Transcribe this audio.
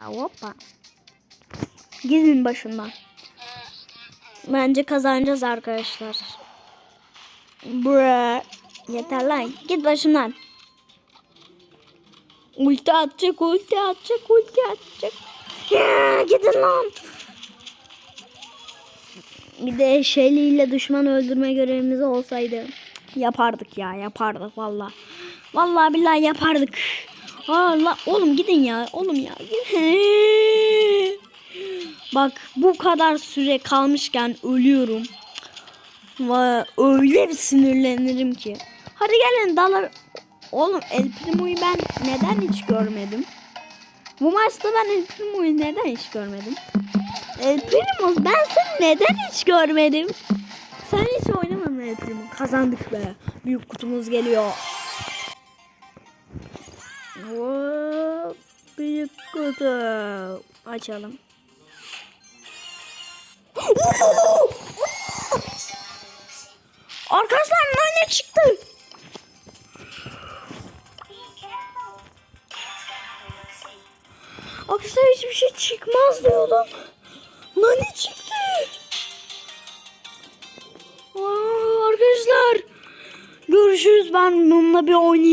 Hoppa. Gidin başından. Bence kazanacağız arkadaşlar. Bra. Yeter lan. Git başımdan. Ulti atacak, ulti atacak, ulti atacak. Ya, gidin lan. Bir de Shelly ile düşman öldürme görevimiz olsaydı yapardık ya yapardık valla. Vallahi billahi yapardık. Allah oğlum gidin ya oğlum ya. Bak bu kadar süre kalmışken ölüyorum. Ve öyle bir sinirlenirim ki. Hadi gelin dalar. Oğlum El Primo'yu ben neden hiç görmedim? Bu maçta ben El Primo'yu neden hiç görmedim? El Primo ben seni neden hiç görmedim? Sen hiç oynamadın El Primo. Kazandık be. Büyük kutumuz geliyor. Hop, büyük kutu. Açalım. Arkadaşlar ne çıktı? Arkadaşlar hiçbir şey çıkmaz diyordum. Nani çıktı. Aa, arkadaşlar görüşürüz ben bununla bir oynayayım.